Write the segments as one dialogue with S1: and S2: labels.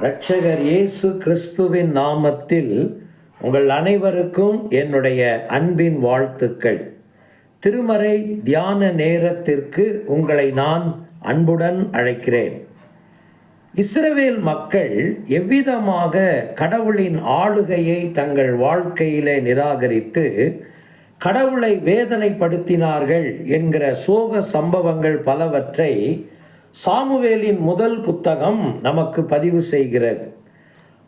S1: இரட்சகர் இயேசு கிறிஸ்துவின் நாமத்தில் உங்கள் அனைவருக்கும் என்னுடைய அன்பின் வாழ்த்துக்கள். திருமறை தியான நேரத்திற்கு உங்களை நான் அன்புடன் அழைக்கிறேன். இஸ்ரவேல் மக்கள் எவ்விதமாக கடவுளின் ஆளுகையை தங்கள் வாழ்க்கையிலே நிராகரித்து கடவுளை வேதனைப்படுத்தினார்கள் என்கிற சோக சம்பவங்கள் பலவற்றை சாமுவேலின் முதல் புத்தகம் நமக்கு பதிவு செய்கிறது.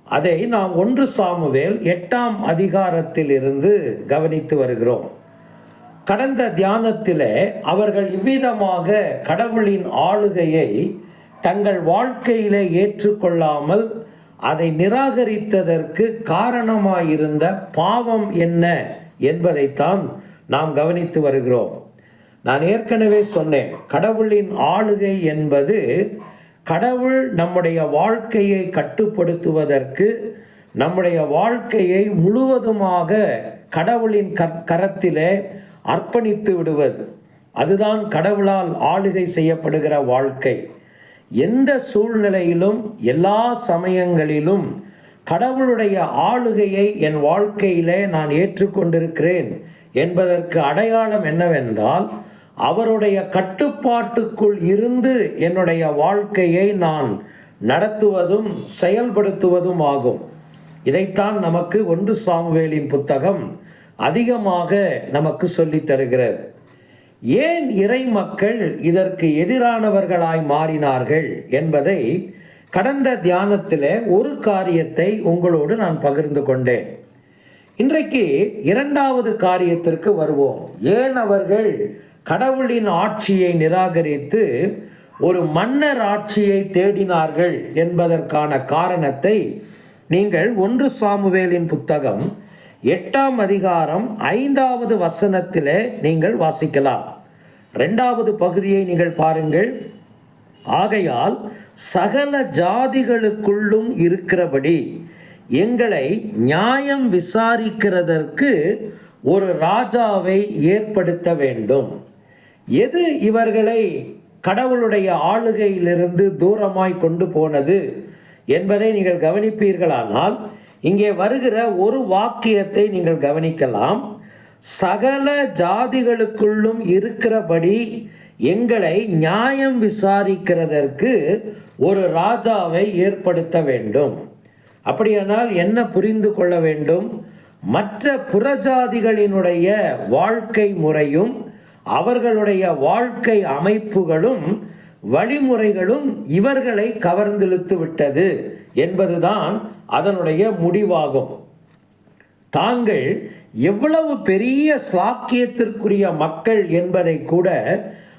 S1: அதை நாம் ஒன்று சாமுவேல் எட்டாம் அதிகாரத்தில் இருந்து கவனித்து வருகிறோம். கடந்த தியானத்தில் அவர்கள் இவ்விதமாக கடவுளின் ஆளுகையை தங்கள் வாழ்க்கையிலே ஏற்றுக்கொள்ளாமல் அதை நிராகரித்ததற்கு காரணமாயிருந்த பாவம் என்ன என்பதைத்தான் நாம் கவனித்து வருகிறோம். நான் ஏற்கனவே சொன்னேன் கடவுளின் ஆளுகை என்பது கடவுள் நம்முடைய வாழ்க்கையை கட்டுப்படுத்துவதற்கு நம்முடைய வாழ்க்கையை முழுவதுமாக கடவுளின் க கரத்திலே அர்ப்பணித்து விடுவது. அதுதான் கடவுளால் ஆளுகை செய்யப்படுகிற வாழ்க்கை. எந்த சூழ்நிலையிலும் எல்லா சமயங்களிலும் கடவுளுடைய ஆளுகையை என் வாழ்க்கையிலே நான் ஏற்றுக்கொண்டிருக்கிறேன் என்பதற்கு அடையாளம் என்னவென்றால் அவருடைய கட்டுப்பாட்டுக்குள் இருந்து என்னுடைய வாழ்க்கையை நான் நடத்துவதும் செயல்படுத்துவதும் ஆகும். இதைத்தான் நமக்கு ஒன்று சாமுவேலின் புத்தகம் அதிகமாக நமக்கு சொல்லித் தருகிறது. ஏன் இறை மக்கள் இதற்கு எதிரானவர்களாய் மாறினார்கள் என்பதை கடந்த தியானத்தில் ஒரு காரியத்தை உங்களோடு நான் பகிர்ந்து கொண்டேன். இன்றைக்கு இரண்டாவது காரியத்திற்கு வருவோம். ஏன் அவர்கள் கடவுளின் ஆட்சியை நிராகரித்து ஒரு மன்னர் ஆட்சியை தேடினார்கள் என்பதற்கான காரணத்தை நீங்கள் ஒன்று சாமுவேலின் புத்தகம் எட்டாம் அதிகாரம் ஐந்தாவது வசனத்திலே நீங்கள் வாசிக்கலாம். ரெண்டாவது பகுதியை நீங்கள் பாருங்கள். ஆகையால் சகல ஜாதிகளுக்குள்ளும் இருக்கிறபடி எங்களை நியாயம் விசாரிக்கிறதற்கு ஒரு ராஜாவை ஏற்படுத்த வேண்டும். எது இவர்களை கடவுளுடைய ஆளுகையிலிருந்து தூரமாய் கொண்டு போனது என்பதை நீங்கள் கவனிப்பீர்களானால் இங்கே வருகிற ஒரு வாக்கியத்தை நீங்கள் கவனிக்கலாம். சகல ஜாதிகளுக்குள்ளும் இருக்கிறபடி எங்களை நியாயம் விசாரிக்கிறதற்கு ஒரு ராஜாவை ஏற்படுத்த வேண்டும். அப்படியானால் என்ன புரிந்து கொள்ள வேண்டும்? மற்ற புறஜாதிகளினுடைய வாழ்க்கை முறையும் அவர்களுடைய வாழ்க்கை அமைப்புகளும் வழிமுறைகளும் இவர்களை கவர்ந்திழுத்து விட்டது என்பதுதான் அதனுடைய முடிவாகும். தாங்கள் எவ்வளவு பெரிய சாக்கியத்திற்குரிய மக்கள் என்பதை கூட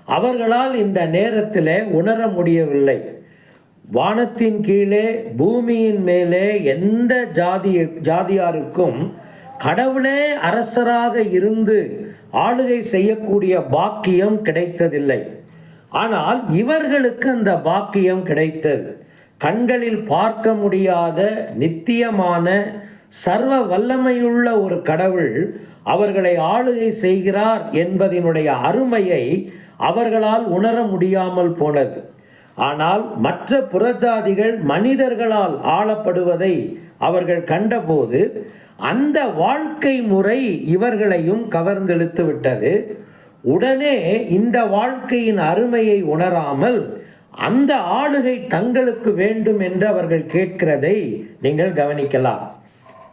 S1: அவர்களால் இந்த நேரத்தில் உணர முடியவில்லை. வானத்தின் கீழே பூமியின் மேலே எந்த ஜாதி ஜாதியாருக்கும் கடவுளே அரசராக இருந்து ஆளுகை செய்யக்கூடிய பாக்கியம் கிடைத்ததில்லை. ஆனால் இவர்களுக்கு அந்த பாக்கியம் கிடைத்தது. கண்களில் பார்க்க முடியாத நித்தியமான சர்வ வல்லமையுள்ள ஒரு கடவுள் அவர்களை ஆளுகை செய்கிறார் என்பதனுடைய அருமையை அவர்களால் உணர முடியாமல் போனது. ஆனால் மற்ற புறஜாதிகள் மனிதர்களால் ஆளப்படுவதை அவர்கள் கண்டபோது அந்த வாழ்க்கை முறை இவர்களையும் கவர்ந்தெழுத்து விட்டது. உடனே இந்த வாழ்க்கையின் அருமையை உணராமல் அந்த ஆளுகை தங்களுக்கு வேண்டும் என்று அவர்கள் கேட்கிறதை நீங்கள் கவனிக்கலாம்.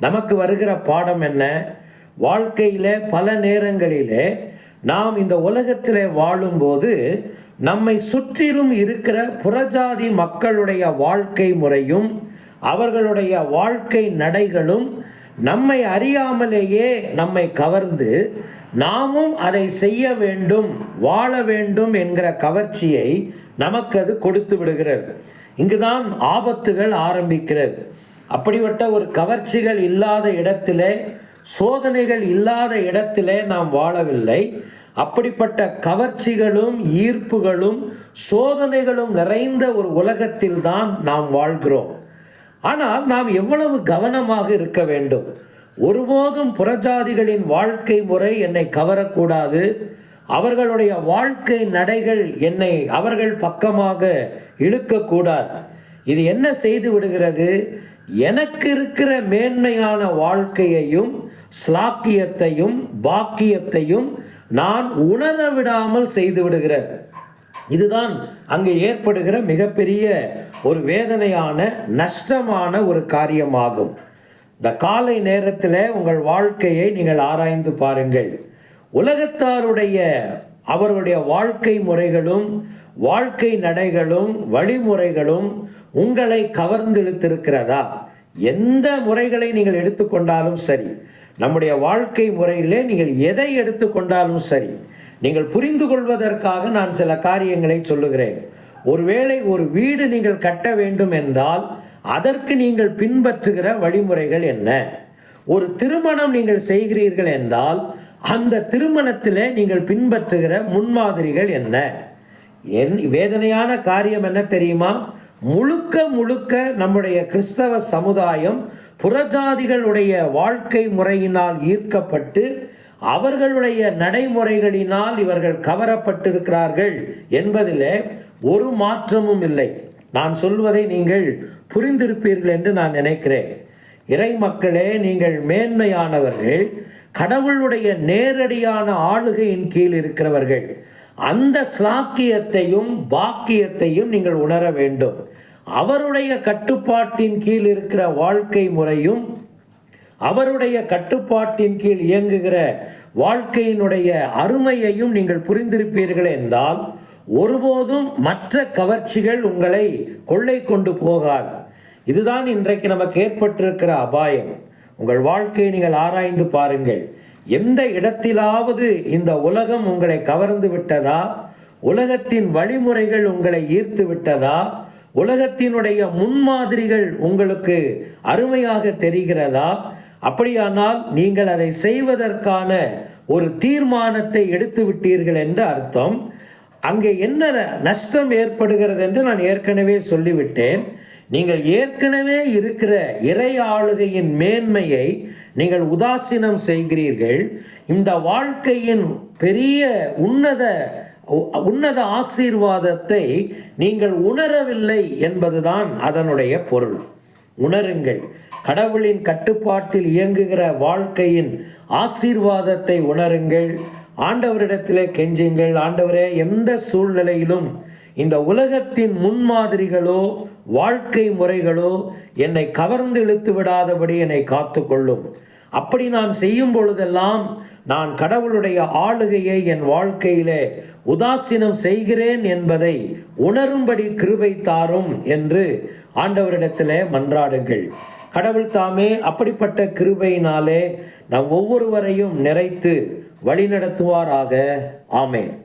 S1: நமக்கு வருகிற பாடம் என்ன? வாழ்க்கையிலே பல நேரங்களிலே நாம் இந்த உலகத்தில் வாழும்போது நம்மை சுற்றிலும் இருக்கிற புறஜாதி மக்களுடைய வாழ்க்கை முறையும் அவர்களுடைய வாழ்க்கை நடைகளும் நம்மை அறியாமலேயே நம்மை கவர்ந்து நாமும் அதை செய்ய வேண்டும் வாழ வேண்டும் என்கிற கவர்ச்சியை நமக்கு அது கொடுத்து விடுகிறது. இங்குதான் ஆபத்துகள் ஆரம்பிக்கிறது. அப்படிப்பட்ட ஒரு கவர்ச்சிகள் இல்லாத இடத்திலே சோதனைகள் இல்லாத இடத்திலே நாம் வாழவில்லை. அப்படிப்பட்ட கவர்ச்சிகளும் ஈர்ப்புகளும் சோதனைகளும் நிறைந்த ஒரு உலகத்தில் தான் நாம் வாழ்கிறோம். ஆனால் நாம் எவ்வளவு கவனமாக இருக்க வேண்டும்? ஒருபோதும் புறஜாதிகளின் வாழ்க்கை முறை என்னை கவரக்கூடாது. அவர்களுடைய வாழ்க்கை நடைகள் என்னை அவர்கள் பக்கமாக இழுக்கக்கூடாது. இது என்ன செய்து விடுகிறது? எனக்கு இருக்கிற மேன்மையான வாழ்க்கையையும் ஸ்லாக்கியத்தையும் பாக்கியத்தையும் நான் உணர விடாமல் செய்து விடுகிறது. இதுதான் அங்கே ஏற்படுகிற மிகப்பெரிய ஒரு வேதனையான நஷ்டமான ஒரு காரியமாகும். இந்த காலை நேரத்தில் உங்கள் வாழ்க்கையை நீங்கள் ஆராய்ந்து பாருங்கள். உலகத்தாருடைய அவருடைய வாழ்க்கை முறைகளும் வாழ்க்கை நடைகளும் வழிமுறைகளும் உங்களை கவர்ந்தெழுத்திருக்கிறதா? எந்த முறைகளை நீங்கள் எடுத்துக்கொண்டாலும் சரி நம்முடைய வாழ்க்கை முறையிலே நீங்கள் எதை எடுத்துக்கொண்டாலும் சரி நீங்கள் புரிந்து கொள்வதற்காக நான் சில காரியங்களை சொல்லுகிறேன். ஒருவேளை ஒரு வீடு நீங்கள் கட்ட வேண்டும் என்றால் அதற்கு நீங்கள் பின்பற்றுகிற வழிமுறைகள் என்ன? ஒரு திருமணம் நீங்கள் செய்கிறீர்கள் என்றால் அந்த திருமணத்தில் நீங்கள் பின்பற்றுகிற முன்மாதிரிகள் என்ன? என் வேதனையான காரியம் என்ன தெரியுமா? முழுக்க முழுக்க நம்முடைய கிறிஸ்தவ சமுதாயம் புறஜாதிகளுடைய வாழ்க்கை முறையினால் ஈர்க்கப்பட்டு அவர்களுடைய நடைமுறைகளினால் இவர்கள் கவரப்பட்டிருக்கிறார்கள் என்பதிலே ஒரு மாற்றமும் இல்லை. நான் சொல்வதை நீங்கள் புரிந்திருப்பீர்கள் என்று நான் நினைக்கிறேன். இறை மக்களே நீங்கள் மேன்மையானவர்கள் கடவுளுடைய நேரடியான ஆளுகையின் கீழ் இருக்கிறவர்கள். அந்த சாக்கியத்தையும் பாக்கியத்தையும் நீங்கள் உணர வேண்டும். அவருடைய கட்டுப்பாட்டின் கீழ் இருக்கிற வாழ்க்கை முறையும் அவருடைய கட்டுப்பாட்டின் கீழ் இயங்குகிற வாழ்க்கையினுடைய அருமையையும் நீங்கள் புரிந்திருப்பீர்கள் என்றால் ஒருபோதும் மற்ற கவர்ச்சிகள் உங்களை கொள்ளை கொண்டு போகாது. இதுதான் இன்றைக்கு நமக்கு ஏற்பட்டிருக்கிற அபாயம். உங்கள் வாழ்க்கையை நீங்கள் ஆராய்ந்து பாருங்கள். எந்த இடத்திலாவது இந்த உலகம் உங்களை கவர்ந்து விட்டதா? உலகத்தின் வழிமுறைகள் உங்களை ஈர்த்து விட்டதா? உலகத்தினுடைய முன்மாதிரிகள் உங்களுக்கு அருமையாக தெரிகிறதா? அப்படியானால் நீங்கள் அதை செய்வதற்கான ஒரு தீர்மானத்தை எடுத்து விட்டீர்கள் என்று அர்த்தம். அங்கே என்ன நஷ்டம் ஏற்படுகிறது என்று நான் ஏற்கனவே சொல்லிவிட்டேன். நீங்கள் ஏற்கனவே இருக்கிற இறை ஆளுகையின் மேன்மையை நீங்கள் உதாசீனம் செய்கிறீர்கள். இந்த வாழ்க்கையின் பெரிய உன்னத உன்னத ஆசீர்வாதத்தை நீங்கள் உணரவில்லை என்பதுதான் அதனுடைய பொருள். உணருங்கள். கடவுளின் கட்டுப்பாட்டில் இயங்குகிற வாழ்க்கையின் ஆசீர்வாதத்தை உணருங்கள். ஆண்டவரிடத்திலே கெஞ்சுங்கள். ஆண்டவரே எந்த சூழ்நிலையிலும் இந்த உலகத்தின் முன்மாதிரிகளோ வாழ்க்கை முறைகளோ என்னை கவர்ந்து இழுத்து விடாதபடி என்னை காத்துக்கொள்ளும். அப்படி நான் செய்யும் பொழுதெல்லாம் நான் கடவுளுடைய ஆளுகையை என் வாழ்க்கையிலே உதாசீனம் செய்கிறேன் என்பதை உணரும்படி கிருபை தாரும் என்று ஆண்டவரிடத்திலே மன்றாடுங்கள். கடவுள் தாமே அப்படிப்பட்ட கிருபையினாலே நம் ஒவ்வொருவரையும் நிறைத்து வழிநடத்துவாராக. ஆமேன்.